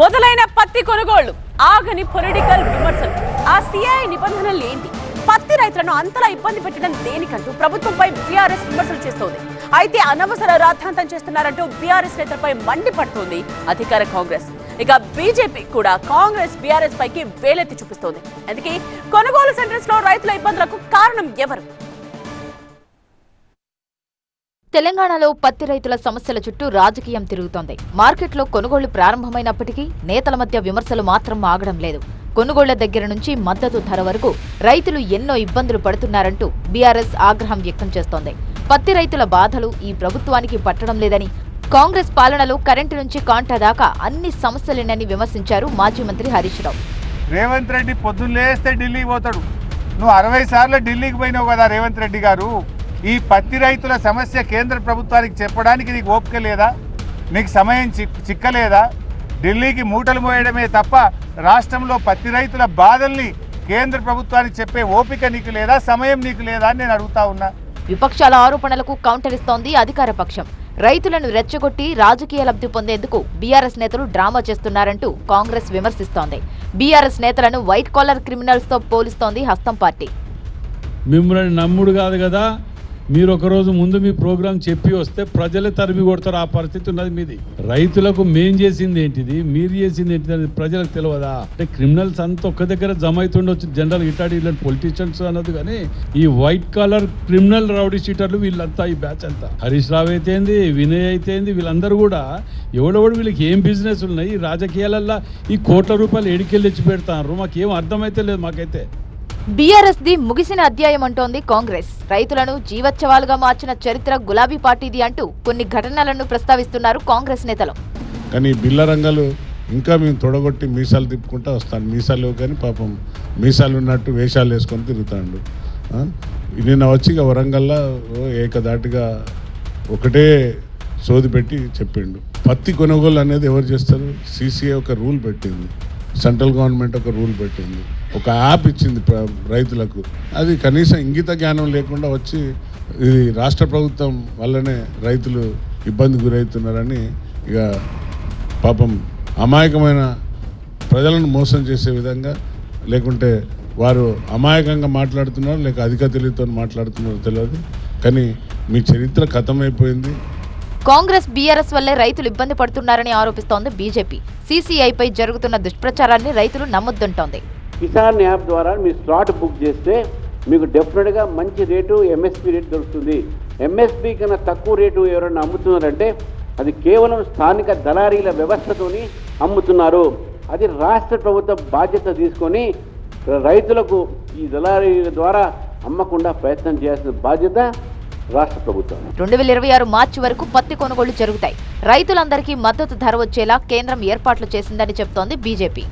మొదలైన పత్తి కొనుగోళ్ళు ఆగని పొలిటికల్ విమర్శలు. ఆ సిఐ నిబంధనలు ఏంటి? పత్తి రైతులను అంతలా ఇబ్బంది పెట్టడం దేనికంటూ ప్రభుత్వంపై బీఆర్ఎస్ విమర్శలు చేస్తోంది. అయితే అనవసర రాద్ధాంతం చేస్తున్నారంటూ బీఆర్ఎస్ నేతలపై మండిపడుతోంది అధికార కాంగ్రెస్. ఇక బీజేపీ కూడా కాంగ్రెస్ బీఆర్ఎస్ పైకి వేలెత్తి చూపిస్తోంది. అందుకే కొనుగోలు సెంటర్స్లో రైతుల ఇబ్బందులకు కారణం ఎవరు? తెలంగాణలో పత్తి రైతుల సమస్యల చుట్టూ రాజకీయం తిరుగుతోంది. మార్కెట్లో కొనుగోళ్ళు ప్రారంభమైనప్పటికీ నేతల మధ్య విమర్శలు మాత్రం ఆగడం లేదు. కొనుగోళ్ళ దగ్గర నుంచి మద్దతు ధర వరకు రైతులు ఎన్నో ఇబ్బందులు పడుతున్నారంటూ బీఆర్ఎస్ ఆగ్రహం వ్యక్తం చేస్తోంది. పత్తి రైతుల బాధలు ఈ ప్రభుత్వానికి పట్టడం లేదని కాంగ్రెస్ పాలనలో కరెంటు నుంచి కాంటా దాకా అన్ని సమస్యలేనని విమర్శించారు మాజీ మంత్రి హరీష్ రావు. రేవంత్ రెడ్డి పొద్దున్న లేస్తే ఢిల్లీకి పోతాడు. నువ్వు అరవై సార్లు ఢిల్లీకి పోయినావు కదా రేవంత్ రెడ్డి గారు. ఈ పత్తి రైతుల సమస్య కేంద్ర ప్రభుత్వానికి చెప్పడానికి నీకు ఓపిక లేదా? నీకు సమయం చిక్ చిక్కలేదా? ఢిల్లీకి మూటలు మోయడమే తప్ప రాష్ట్రంలో పత్తి రైతుల బాధల్ని కేంద్ర ప్రభుత్వానికి చెప్పే ఓపిక నీకు లేదా? సమయం నీకు లేదా అని నేను అడుగుతా ఉన్నా. విపక్షాల ఆరోపణలకు కౌంటర్ ఇస్తోంది అధికార పక్షం. రైతులను రెచ్చగొట్టి రాజకీయ లబ్ధి పొందేందుకు బీఆర్ఎస్ నేతలు డ్రామా చేస్తున్నారంటూ కాంగ్రెస్ విమర్శిస్తోంది. బీఆర్ఎస్ నేతలను వైట్ కాలర్ క్రిమినల్స్తో పోలిస్తోంది హస్తం పార్టీ. మిమ్మల్ని నమ్ముడు కాదు కదా? మీరు ఒకరోజు ముందు మీ ప్రోగ్రాం చెప్పి వస్తే ప్రజలే తరిమి కొడతారు. ఆ పరిస్థితి ఉన్నది మీది. రైతులకు మేం చేసింది ఏంటిది? మీరు చేసింది ఏంటిది అనేది ప్రజలకు తెలియదా అంటే క్రిమినల్స్ అంతా ఒక్క దగ్గర జమ అవుతుండొచ్చు జనరల్ ఇటాడి ఇలాంటి పొలిటీషియన్స్ అన్నది కానీ ఈ వైట్ కాలర్ క్రిమినల్ రౌడీ షీటర్లు వీళ్ళంతా ఈ బ్యాచ్ అంతా. హరీష్ రావు అయితేంది వినయ్ అయితేంది వీళ్ళందరూ కూడా ఎవడెవడు వీళ్ళకి ఏం బిజినెస్ ఉన్నాయి? రాజకీయాలల్లో ఈ కోట్ల రూపాయలు ఎడికెళ్ళి తెచ్చి పెడతారు మాకేం అర్థమైతే లేదు మాకైతే. బీఆర్ఎస్ ది ముగిసిన అధ్యాయం అంటోంది కాంగ్రెస్. రైతులను జీవోత్సవాలుగా మార్చిన చరిత్ర గులాబీ పార్టీది అంటూ కొన్ని ఘటనలను ప్రస్తావిస్తున్నారు కాంగ్రెస్ నేతలు. కానీ బిల్ల రంగాలు ఇంకా మేము తొడగొట్టి మీసాలు తిప్పుకుంటా వస్తాను. మీసాలు కానీ పాపం మీసాలు ఉన్నట్టు వేషాలు వేసుకొని తిరుగుతాడు. నిన్న వచ్చి ఇక వరంగల్లో ఓ ఏకదాటిగా ఒకటే సోది పెట్టి చెప్పిండు. పత్తి కొనుగోలు అనేది ఎవరు చేస్తారు? సీసీఏ ఒక రూల్ పెట్టింది. సెంట్రల్ గవర్నమెంట్ ఒక రూల్ పెట్టింది. ఒక యాప్ ఇచ్చింది రైతులకు. అది కనీసం ఇంగిత జ్ఞానం లేకుండా వచ్చి ఇది రాష్ట్ర ప్రభుత్వం వల్లనే రైతులు ఇబ్బంది గురవుతున్నారని ఇక పాపం అమాయకమైన ప్రజలను మోసం చేసే విధంగా లేకుంటే వారు అమాయకంగా మాట్లాడుతున్నారు లేక అధిక తెలివితో మాట్లాడుతున్నారో తెలియదు. కానీ మీ చరిత్ర ఖతమైపోయింది కాంగ్రెస్ బీఆర్ఎస్ వల్లే రైతులు ఇబ్బంది పడుతున్నారని ఆరోపిస్తోంది బీజేపీ. సీసీఐపై జరుగుతున్న దుష్ప్రచారాన్ని రైతులు నమ్మొద్దంటోంది. కిసాన్ యాప్ ద్వారా మీరు స్లాట్ బుక్ చేస్తే మీకు డెఫినెట్గా మంచి రేటు ఎంఎస్పి రేటు దొరుకుతుంది. ఎంఎస్పి కన్నా తక్కువ రేటు ఎవరైనా అమ్ముతున్నారంటే అది కేవలం స్థానిక దళారీల వ్యవస్థతోని అమ్ముతున్నారు. అది రాష్ట్ర ప్రభుత్వ బాధ్యత తీసుకొని రైతులకు ఈ దళారీల ద్వారా అమ్మకుండా ప్రయత్నం చేయాల్సిన బాధ్యత రాష్ట్ర ప్రభుత్వం. రెండు వేల ఇరవై ఆరు మార్చి వరకు పత్తి కొనుగోళ్ళు జరుగుతాయి. రైతులందరికీ మద్దతు ధర వచ్చేలా కేంద్రం ఏర్పాట్లు చేసిందని చెబుతోంది బీజేపీ.